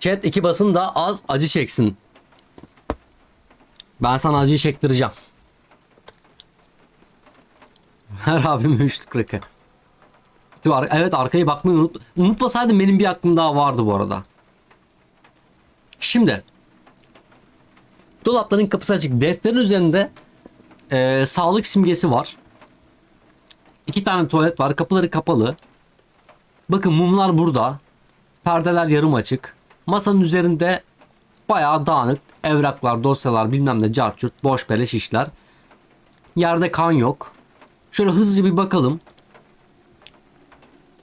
Chat iki basın da az acı çeksin. Ben sana acıyı çektireceğim. Her abim üçlük rakı. Evet arkaya bakmayı unut. Unutmasaydım benim bir hakkım daha vardı bu arada. Şimdi. Dolapların kapısı açık. Defterin üzerinde eee, sağlık simgesi var. İki tane tuvalet var. Kapıları kapalı. Bakın mumlar burada. Perdeler yarım açık. Masanın üzerinde bayağı dağınık. Evraklar, dosyalar, bilmem ne, carçurt, boş beleş işler. Yerde kan yok. Şöyle hızlıca bir bakalım.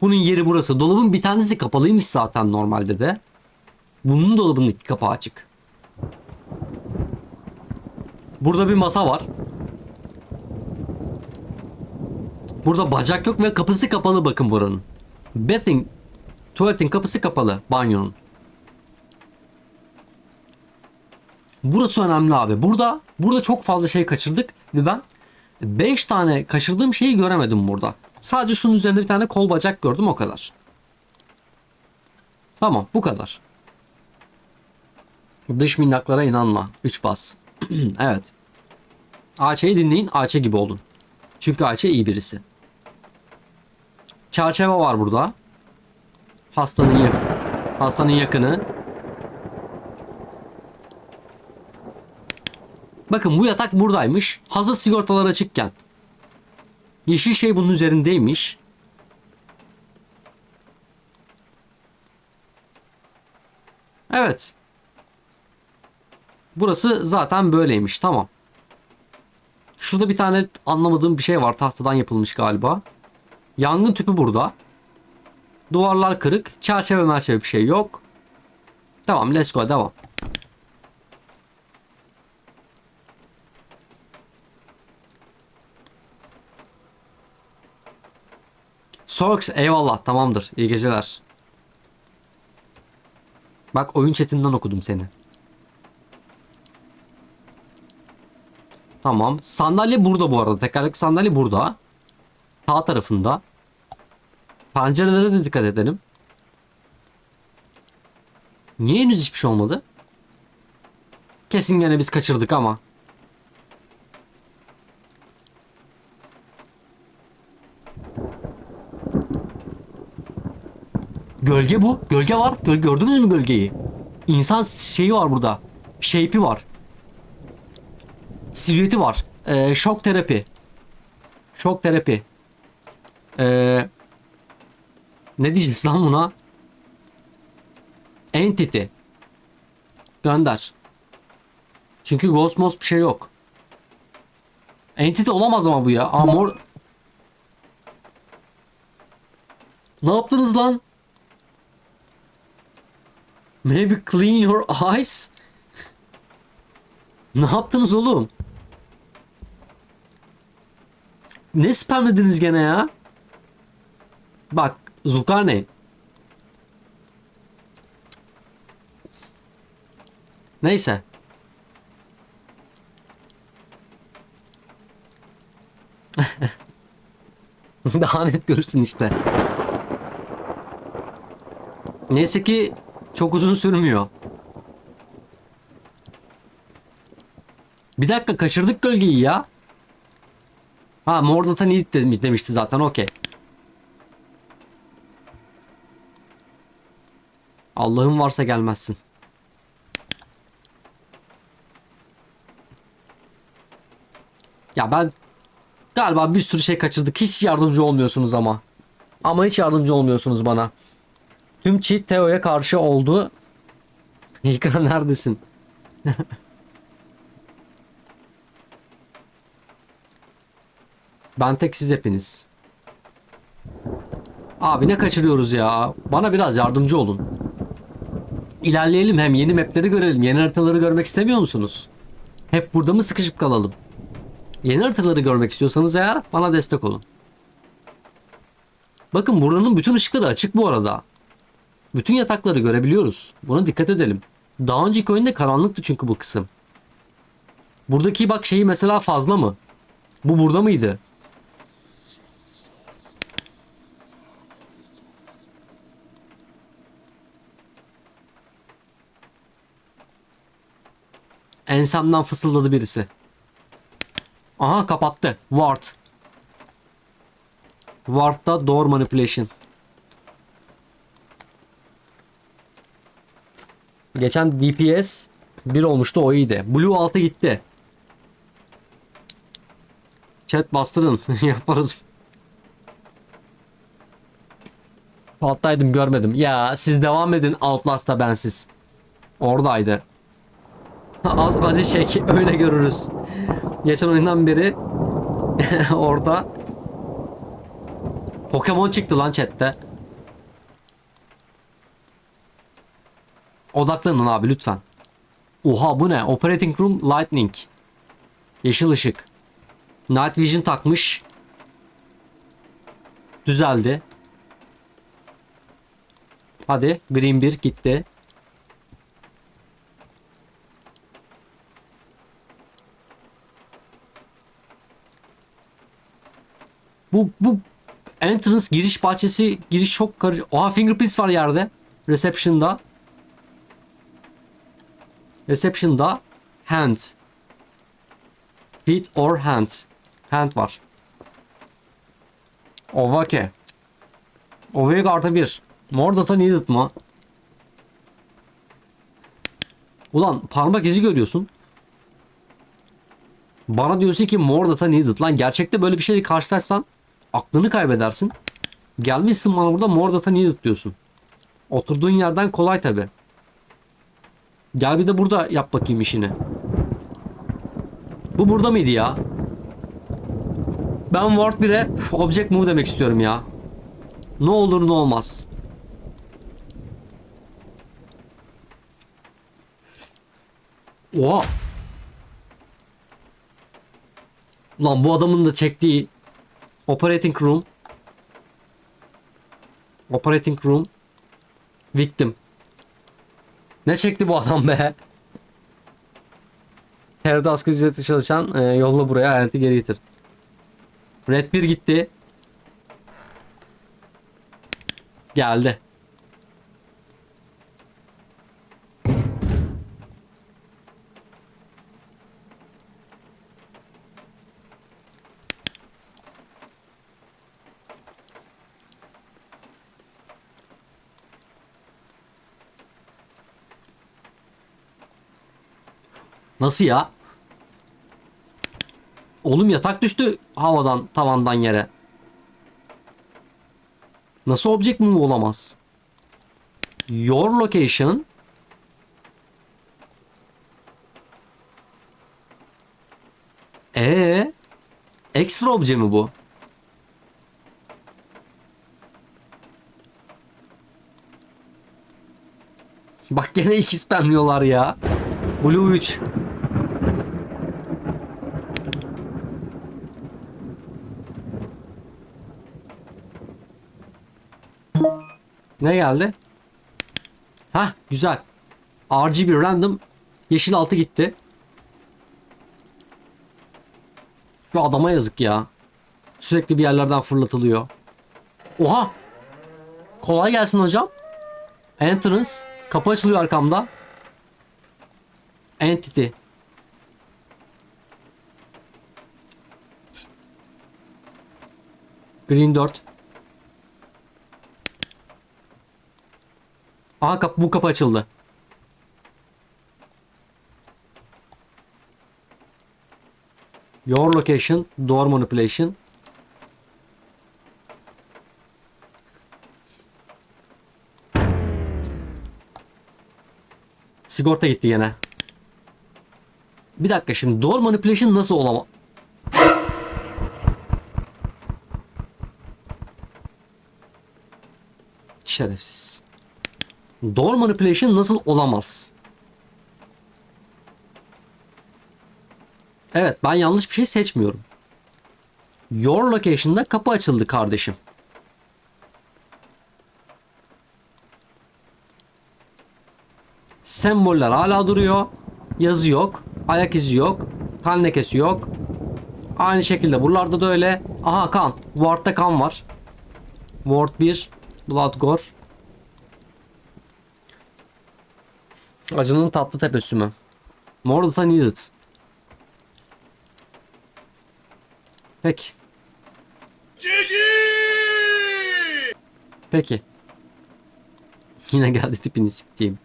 Bunun yeri burası. Dolabın bir tanesi kapalıymış zaten normalde de. Bunun dolabının iki kapağı açık. Burada bir masa var. Burada bacak yok ve kapısı kapalı bakın buranın. Bathing tuvaletin kapısı kapalı banyonun. Burası önemli abi. Burada burada çok fazla şey kaçırdık ve ben 5 tane kaçırdığım şeyi göremedim burada. Sadece şunun üzerinde bir tane kol bacak gördüm o kadar. Tamam bu kadar. Dış minnaklara inanma. 3 bas. evet. Ayça'yı dinleyin. Ayça gibi olun. Çünkü Ayça iyi birisi. Çerçeve var burada. Hastanın yak hastanın yakını. Bakın bu yatak buradaymış. Hazır sigortalar açıkken. Yeşil şey bunun üzerindeymiş. Evet. Burası zaten böyleymiş. Tamam. Şurada bir tane anlamadığım bir şey var. Tahtadan yapılmış galiba. Yangın tüpü burada. Duvarlar kırık. Çerçeve merçeve bir şey yok. Tamam let's go devam. Sorks eyvallah tamamdır. İyi geceler. Bak oyun chatinden okudum seni. Tamam. Sandalye burada bu arada. Tekerlekli sandalye burada. Sağ tarafında. Pencerelere de dikkat edelim. Niye henüz hiçbir şey olmadı? Kesin gene biz kaçırdık ama. Gölge bu. Gölge var. Göl gördünüz mü gölgeyi? İnsan şeyi var burada. Shape'i var. Silüeti var. Ee, şok terapi. Şok terapi. Ee, ne diyeceğiz lan buna? Entity. Gönder. Çünkü Ghost bir şey yok. Entity olamaz ama bu ya. Aa, mor... Ne yaptınız lan? Maybe clean your eyes. ne yaptınız oğlum? Ne spamlediniz gene ya? Bak Zulkarneyn. Neyse. Daha net görürsün işte. Neyse ki çok uzun sürmüyor. Bir dakika kaçırdık gölgeyi ya. Ha Mordata Need demiş- demişti zaten okey. Allah'ın varsa gelmezsin. Ya ben galiba bir sürü şey kaçırdık. Hiç yardımcı olmuyorsunuz ama. Ama hiç yardımcı olmuyorsunuz bana. Tüm cheat Teo'ya karşı oldu. İlkan neredesin? ben tek siz hepiniz. Abi ne kaçırıyoruz ya? Bana biraz yardımcı olun. İlerleyelim hem yeni mapleri görelim. Yeni haritaları görmek istemiyor musunuz? Hep burada mı sıkışıp kalalım? Yeni haritaları görmek istiyorsanız eğer bana destek olun. Bakın buranın bütün ışıkları açık bu arada. Bütün yatakları görebiliyoruz. Buna dikkat edelim. Daha önceki oyunda karanlıktı çünkü bu kısım. Buradaki bak şeyi mesela fazla mı? Bu burada mıydı? Ensemden fısıldadı birisi. Aha kapattı. Ward. Ward'da door manipulation. Geçen DPS 1 olmuştu o iyiydi. Blue 6 gitti. Chat bastırın. Yaparız. Alttaydım görmedim. Ya siz devam edin Outlast'ta bensiz. Oradaydı. Az acı çek öyle görürüz. Geçen oyundan beri orada Pokemon çıktı lan chatte. Odaklanın abi lütfen. Oha bu ne? Operating Room Lightning. Yeşil ışık. Night Vision takmış. Düzeldi. Hadi Green 1 gitti. Bu bu entrance giriş bahçesi giriş çok karış. Oha fingerprints var yerde. Reception'da. Reception'da hand. Feet or hand. Hand var. Ovake. Ovake artı bir. More data needed mı? Ulan parmak izi görüyorsun. Bana diyorsun ki more data needed. Lan gerçekte böyle bir şeyle karşılaşsan aklını kaybedersin. Gelmişsin bana burada more data needed diyorsun. Oturduğun yerden kolay tabi. Gel bir de burada yap bakayım işini. Bu burada mıydı ya? Ben Word 1'e object move demek istiyorum ya. Ne olur ne olmaz. Oha. Ulan bu adamın da çektiği Operating Room Operating Room Victim Ne çekti bu adam be? TR'de asgari ücretle çalışan e, yolla buraya hayatı geri getir. Red 1 gitti. Geldi. Nasıl ya? Oğlum yatak düştü havadan tavandan yere. Nasıl object move olamaz? Your location Ee, ekstra obje mi bu? Bak gene iki spamliyorlar ya. Blue 3. Ne geldi? Ha güzel. RGB random yeşil altı gitti. Şu adama yazık ya. Sürekli bir yerlerden fırlatılıyor. Oha! Kolay gelsin hocam. Entrance. Kapı açılıyor arkamda. Entity. Green 4. Aha kapı, bu kapı açıldı. Your location, door manipulation. Sigorta gitti yine. Bir dakika şimdi door manipulation nasıl olama? Şerefsiz. Door manipulation nasıl olamaz? Evet ben yanlış bir şey seçmiyorum. Your location'da kapı açıldı kardeşim. Semboller hala duruyor. Yazı yok. Ayak izi yok. Kan lekesi yok. Aynı şekilde buralarda da öyle. Aha kan. Ward'da kan var. Ward 1. Blood Acının tatlı tebessümü. More data needed. Peki. Peki. Yine geldi tipini siktiğim.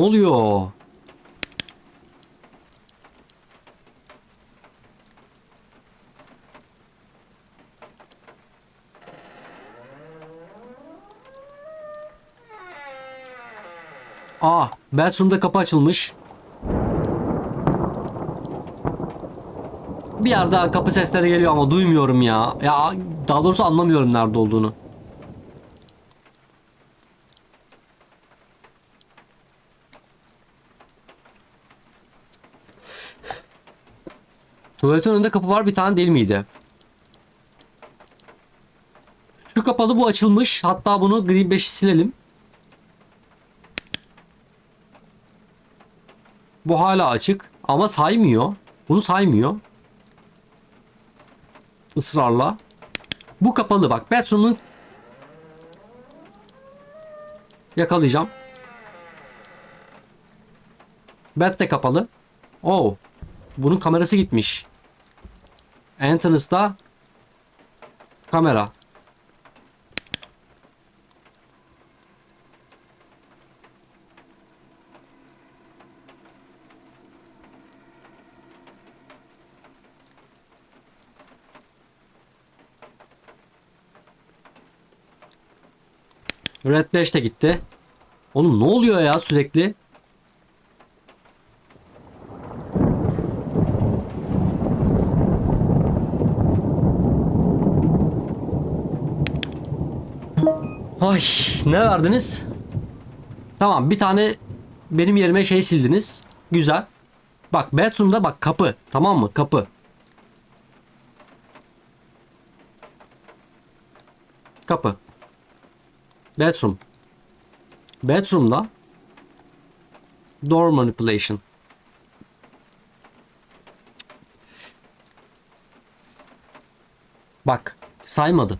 Oluyor? Aa, bathroom'da kapı açılmış. Bir yerde kapı sesleri geliyor ama duymuyorum ya. Ya daha doğrusu anlamıyorum nerede olduğunu. Tuvaletin önünde kapı var bir tane değil miydi? Şu kapalı bu açılmış. Hatta bunu gri 5'i silelim. Bu hala açık ama saymıyor. Bunu saymıyor. Israrla. Bu kapalı bak. Bathroom'un yakalayacağım. Bed de kapalı. Oh. Bunun kamerası gitmiş. Entrance'da kamera. Red 5 de gitti. Oğlum ne oluyor ya sürekli? Ay ne verdiniz? Tamam bir tane benim yerime şey sildiniz. Güzel. Bak bathroom'da bak kapı. Tamam mı? Kapı. Kapı. Bathroom. Bathroom'da door manipulation. Bak saymadı.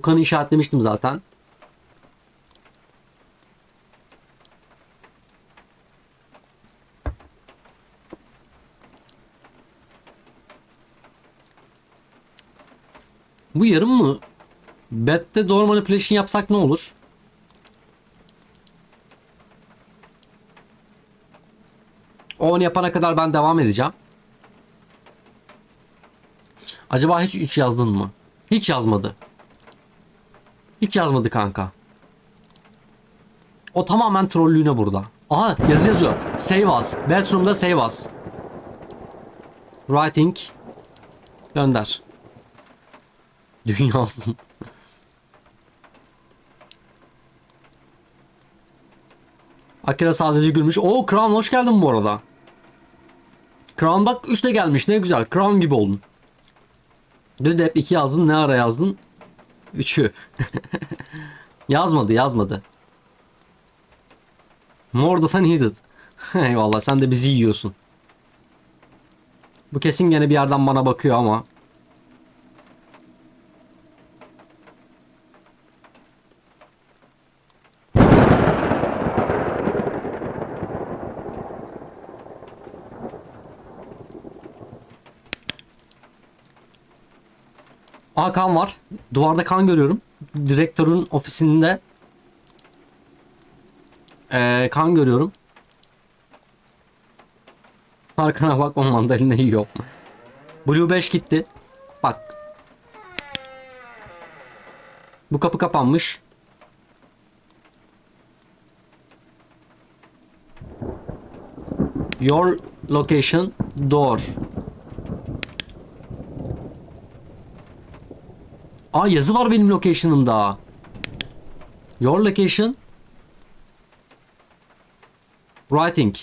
Bu kanı işaretlemiştim zaten. Bu yarım mı? Bet'te doğru manipulation yapsak ne olur? O onu yapana kadar ben devam edeceğim. Acaba hiç 3 yazdın mı? Hiç yazmadı. Hiç yazmadı kanka. O tamamen trollüğüne burada. Aha yazı yazıyor. Save us. Bathroom'da save us. Writing. Gönder. Dünyasın. Akira sadece gülmüş. Oo Crown hoş geldin bu arada. Crown bak 3 de gelmiş ne güzel. Crown gibi oldun. Dün de hep 2 yazdın ne ara yazdın? 3'ü. yazmadı yazmadı. More than needed. Eyvallah sen de bizi yiyorsun. Bu kesin gene bir yerden bana bakıyor ama. Aa kan var. Duvarda kan görüyorum. Direktörün ofisinde ee, kan görüyorum. Arkana bak o mandalina yiyor. Blue 5 gitti. Bak. Bu kapı kapanmış. Your location door. Aa yazı var benim location'ımda. Your location. Writing.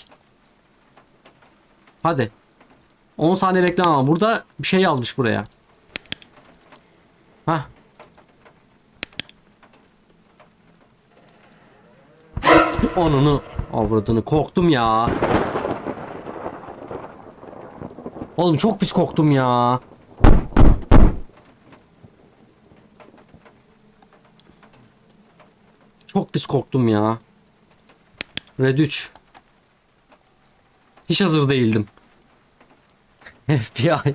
Hadi. 10 saniye bekleme ama burada bir şey yazmış buraya. Hah. Onunu avradını korktum ya. Oğlum çok pis korktum ya. Çok pis korktum ya. Red 3. Hiç hazır değildim. FBI.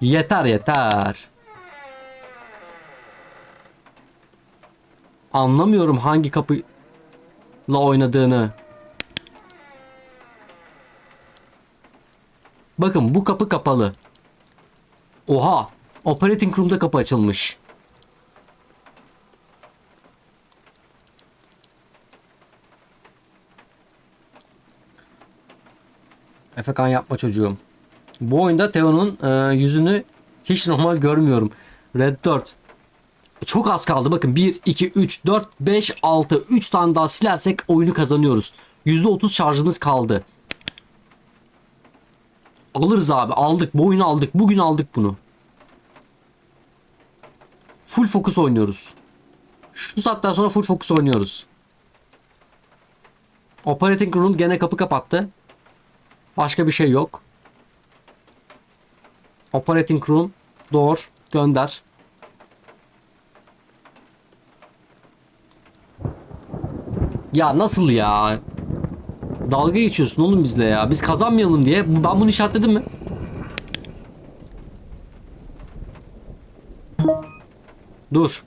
Yeter yeter. Anlamıyorum hangi kapıyla oynadığını. Bakın bu kapı kapalı. Oha. Operating Room'da kapı açılmış. Efekan yapma çocuğum. Bu oyunda Theo'nun e, yüzünü hiç normal görmüyorum. Red 4. Çok az kaldı. Bakın 1, 2, 3, 4, 5, 6. 3 tane daha silersek oyunu kazanıyoruz. %30 şarjımız kaldı. Alırız abi. Aldık. Bu oyunu aldık. Bugün aldık bunu. Full fokus oynuyoruz. Şu saatten sonra full fokus oynuyoruz. Operating Room gene kapı kapattı. Başka bir şey yok. Operating Room door gönder. Ya nasıl ya? Dalga geçiyorsun oğlum bizle ya. Biz kazanmayalım diye. Ben bunu işaretledim mi? Dur.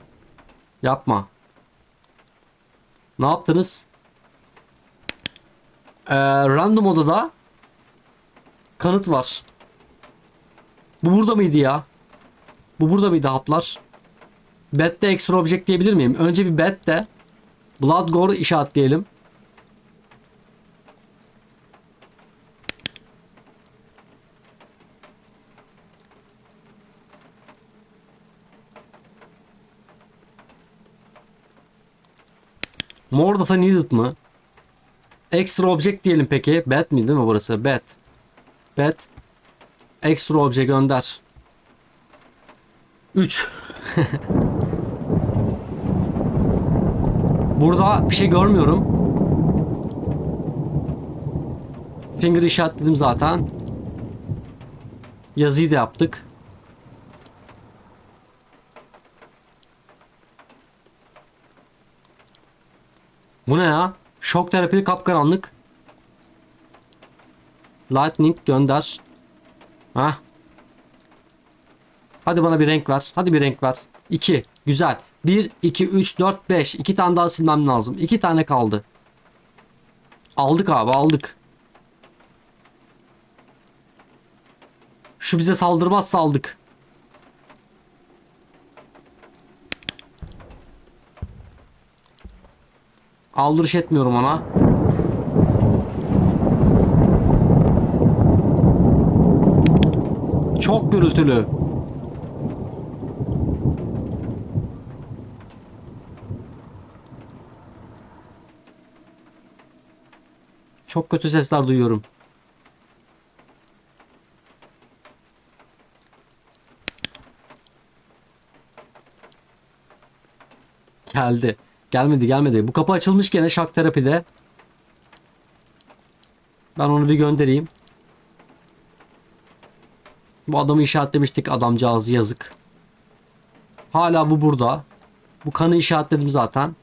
Yapma. Ne yaptınız? Ee, random odada kanıt var. Bu burada mıydı ya? Bu burada mıydı haplar? Bet'te extra object diyebilir miyim? Önce bir bet'te Blood Gore işaretleyelim. More data needed mı? Extra object diyelim peki. Bet mi değil mi burası? Bet. Bet. Extra object gönder. 3. Burada bir şey görmüyorum. Finger işaretledim zaten. Yazıyı da yaptık. Bu ne ya? Şok terapili kapkaranlık. Lightning gönder. Hah. Hadi bana bir renk ver. Hadi bir renk ver. 2. Güzel. 1, 2, 3, 4, 5. 2 tane daha silmem lazım. 2 tane kaldı. Aldık abi aldık. Şu bize saldırmazsa aldık. Aldırış etmiyorum ona. Çok gürültülü. Çok kötü sesler duyuyorum. Geldi. Gelmedi gelmedi. Bu kapı açılmış gene şak terapide. Ben onu bir göndereyim. Bu adamı işaretlemiştik adamcağızı yazık. Hala bu burada. Bu kanı işaretledim zaten.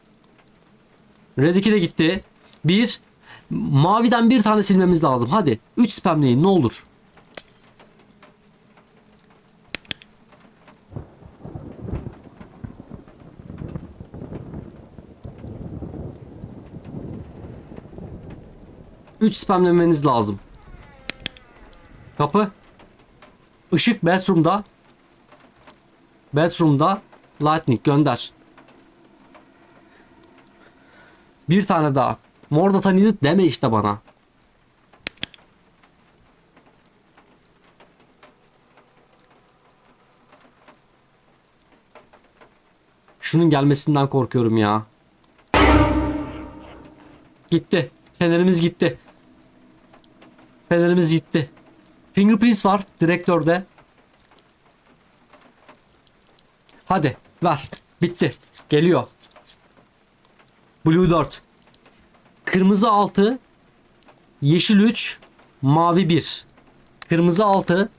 Red 2 de gitti. Bir. Maviden bir tane silmemiz lazım. Hadi. 3 spamleyin ne olur. Üç spamlemeniz lazım. Kapı. Işık bathroom'da. Bathroom'da. Lightning gönder. Bir tane daha. More data needed deme işte bana. Şunun gelmesinden korkuyorum ya. Gitti. Fenerimiz gitti. Fenerimiz gitti. Fingerprints var direktörde. Hadi ver. Bitti. Geliyor. Blue 4. Kırmızı 6. Yeşil 3. Mavi 1. Kırmızı 6.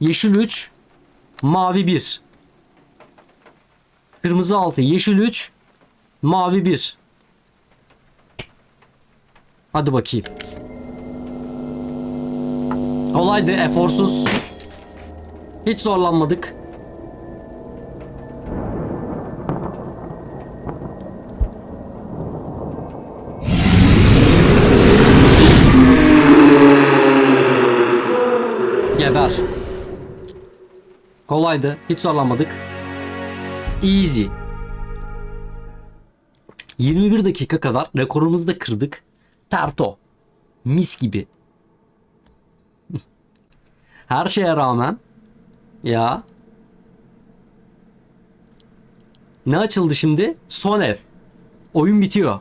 Yeşil 3. Mavi 1. Kırmızı 6. Yeşil 3. Mavi 1. Hadi bakayım. Kolaydı, eforsuz. Hiç zorlanmadık. Geber. Kolaydı. Hiç zorlanmadık. Easy. 21 dakika kadar rekorumuzu da kırdık. Terto. Mis gibi. Her şeye rağmen ya ne açıldı şimdi? Son ev. Oyun bitiyor.